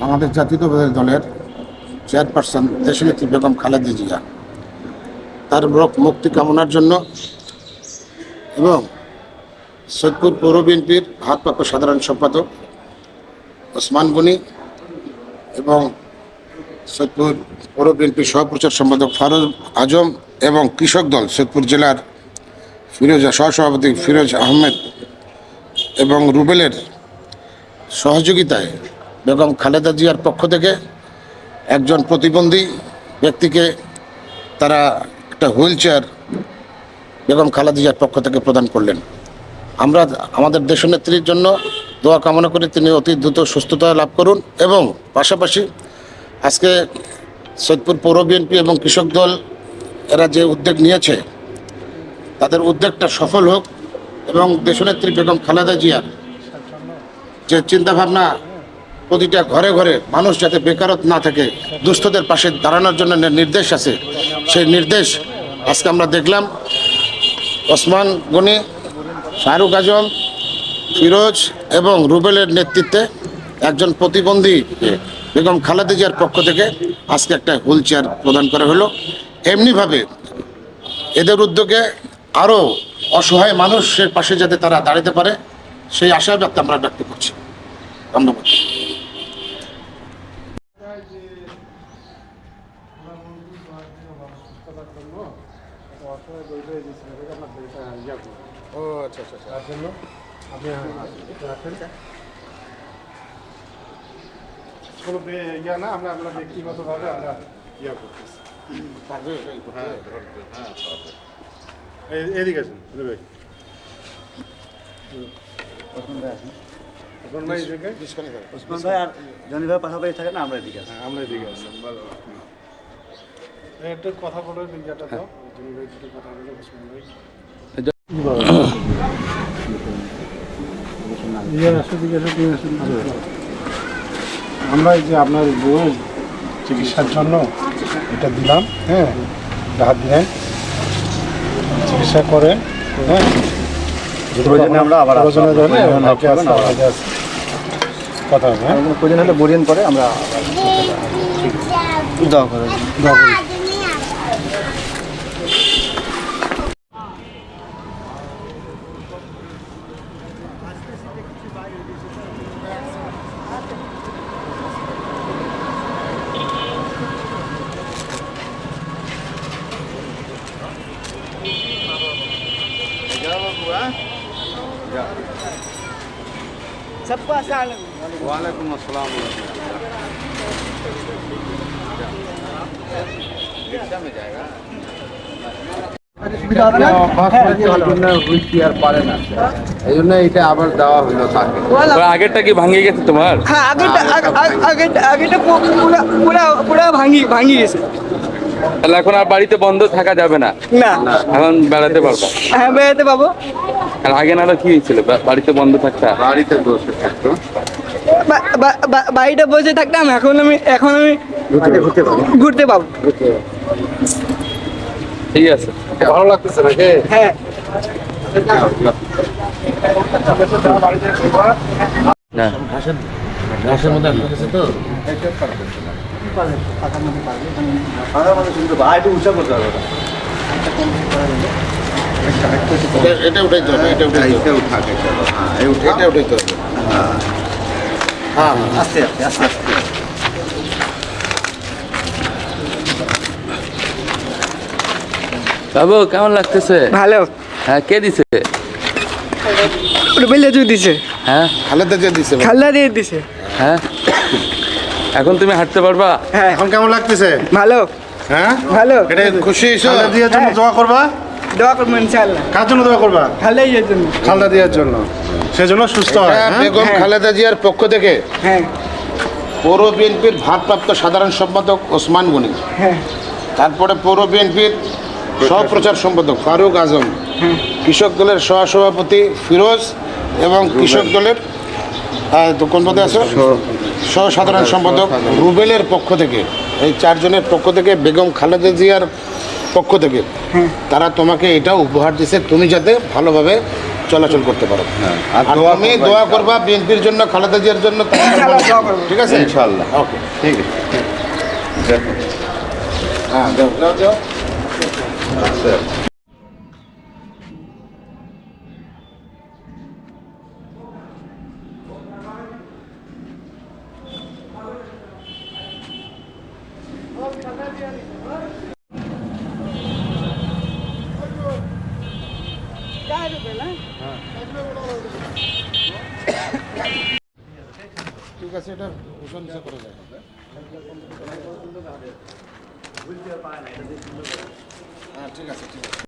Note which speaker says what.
Speaker 1: বাংলাদেশ জাতীয়তাবাদী দলের চেয়ারপারসন দেশনেত্রী বেগম খালেদা জিয়া। তার মুক্তি কামনার জন্য এবং সৈয়দপুর পৌর বিএনপির ভারপ্রাপ্ত সাধারণ সম্পাদক ওসমান গনি এবং সৈয়দপুর পৌর বিএনপির সহপ্রচার সম্পাদক ফারুক আজম এবং কৃষক দল সৈয়দপুর জেলার ফিরোজ সহসভাপতি ফিরোজ আহমেদ এবং রুবেলের সহযোগিতায় বেগম খালেদা জিয়ার পক্ষ থেকে একজন প্রতিবন্ধী ব্যক্তিকে তারা একটা হুইল চেয়ার বেগম খালেদা জিয়ার পক্ষ থেকে প্রদান করলেন। আমরা আমাদের দেশনেত্রীর জন্য দোয়া কামনা করি তিনি অতি দ্রুত সুস্থতা লাভ করুন এবং পাশাপাশি আজকে সৈয়দপুর পৌর বিএনপি এবং কৃষক দল এরা যে উদ্যোগ নিয়েছে, তাদের উদ্যোগটা সফল হোক এবং দেশনেত্রী বেগম খালেদা জিয়ার যে চিন্তাভাবনা প্রতিটা ঘরে ঘরে মানুষ যাতে বেকারত না থাকে, দুস্থদের পাশে দাঁড়ানোর জন্য নির্দেশ আছে। সেই নির্দেশ আজকে আমরা দেখলাম। ওসমান গনি, শাহরুখ আজম, ফিরোজ এবং রুবেলের নেতৃত্বে একজন প্রতিবন্ধী বেগম খালেদা পক্ষ থেকে আজকে একটা হুইল চেয়ার প্রদান করা হলো। এমনিভাবে এদের উদ্যোগে আরও অসহায় মানুষের পাশে যাতে তারা দাঁড়াতে পারে, সেই আশা ব্যক্ত আমরা ব্যক্ত করছি। ধন্যবাদ। ও আচ্ছা আচ্ছা
Speaker 2: তার জন্য আপনি রাখেন কোনো বে- ইয়া না আমরা আমরা ব্যক্তিগতভাবে আমরা ইয়া করতেছি। এই- এদিকে আসুন ভাই। ওসমান ভাই
Speaker 3: আর জনি ভাই পাশাপাশি থাকে না আমরা এদিকে আছি
Speaker 2: হ্যাঁ আমরা এদিকে এই একটু কথা বলো ইয়াটা তো একটু কথা বলো ওসমান ভাই ইয়ে আমরা এই যে আপনার বউয়ের চিকিৎসার জন্য এটা দিলাম হ্যাঁ হাত দিলেন চিকিৎসা করেন হ্যাঁ।
Speaker 3: আমরা আবার।
Speaker 2: কথা হবে হ্যাঁ।
Speaker 3: প্রয়োজন হলে বরিয়ান করে আমরা দোয়া করে।
Speaker 2: দোয়া করি।
Speaker 3: ওয়ালাইকুম আসসালাম
Speaker 1: এই জন্য এটা আবার দেওয়া হলো তাকে
Speaker 4: তো আগেরটা কি ভাঙিয়ে গেছে তোমার
Speaker 5: হ্যাঁ আগেরটা আগ- আগ- আগেরটা আগেরটা পু- পুরা পুরা পুরা ভাঙি ভাঙি গেছে
Speaker 4: তাহলে এখন আর বাড়িতে বন্ধ থাকা যাবে না।
Speaker 5: না।
Speaker 4: এখন বেড়াতে পারব।
Speaker 5: হ্যাঁ বেড়াতে পাবো
Speaker 4: আর আগে না কি হয়েছিল? বাড়িতে বন্ধ থাকতা?
Speaker 1: বাড়িতে বসে থাকতো।
Speaker 5: বা- বা- বা- বাড়িতে বসে থাকতাম এখন আমি এখন আমি
Speaker 3: ঘুরতে
Speaker 5: ঘুরতে পাবো
Speaker 4: ঠিক আছে।
Speaker 1: ভালো লাগতেছে নাকি?
Speaker 5: হ্যাঁ।
Speaker 1: তো?
Speaker 3: ভাই একটু উৎসাহ করতে হবে
Speaker 1: এটা- এটা উঠাইতে হবে এটা উঠাইতে হবে এটা উঠাইতে হবে হ্যাঁ হ্যাঁ
Speaker 3: আস্তে আস্তে আস্তে আস্তে
Speaker 4: বাবু কেমন লাগতেছে?
Speaker 5: ভালো।
Speaker 4: হ্যাঁ কে দিছে?
Speaker 5: রুবেল লেজু দিছে।
Speaker 4: হ্যাঁ?
Speaker 1: খালেদা দিছে
Speaker 5: দিয়ে দিছে।
Speaker 4: হ্যাঁ? এখন তুমি হাঁটতে পারবা?
Speaker 5: হ্যাঁ।
Speaker 2: এখন কেমন লাগতেছে?
Speaker 5: ভালো।
Speaker 2: হ্যাঁ?
Speaker 5: ভালো।
Speaker 1: এটা খুশি হয়েছো?
Speaker 2: দিয়ার জন্য
Speaker 5: হ্যাঁ।
Speaker 2: দোয়া করবা?
Speaker 5: দোয়া করব ইনশাল্লাহ
Speaker 2: কার জন্য দোয়া করবা?
Speaker 5: খাল্লাই এর জন্য।
Speaker 2: খালদা দিয়ার জন্য। সেজন্য সুস্থ হয় হ্যাঁ?
Speaker 1: বেগম
Speaker 5: হ্যাঁ।
Speaker 1: খালেদা জিয়ার পক্ষ থেকে
Speaker 5: হ্যাঁ।
Speaker 1: পৌর বিএনপির ভারপ্রাপ্ত সাধারণ সম্পাদক ওসমান গনি।
Speaker 5: হ্যাঁ।
Speaker 1: তারপরে পৌর বিএনপির সহপ্রচার সম্পাদক ফারুক আজম। কৃষক দলের সহসভাপতি ফিরোজ এবং কৃষক দলের কোন পদে আছো? সহ সাধারণ সম্পাদক রুবেলের পক্ষ থেকে। এই চারজনের পক্ষ থেকে বেগম খালেদা জিয়ার পক্ষ থেকে। তারা তোমাকে এটা উপহার দিছে তুমি যাতে ভালোভাবে চলাচল করতে পারো।
Speaker 6: আর
Speaker 1: আর
Speaker 6: দোয়া
Speaker 1: তুমি
Speaker 6: করবা
Speaker 1: দোয়া করবা বিএনপির জন্য খালেদা জিয়ার জন্য। ঠিক আছে?
Speaker 6: ইনশাল্লাহ
Speaker 1: ওকে।
Speaker 6: ঠিক আছে। দেখো
Speaker 1: হ্যাঁ দাও দাও দাও
Speaker 6: আচ্ছা
Speaker 1: ঠিক আছে এটা প্রশংসা করা যায়। হ্যাঁ ঠিক আছে ঠিক আছে।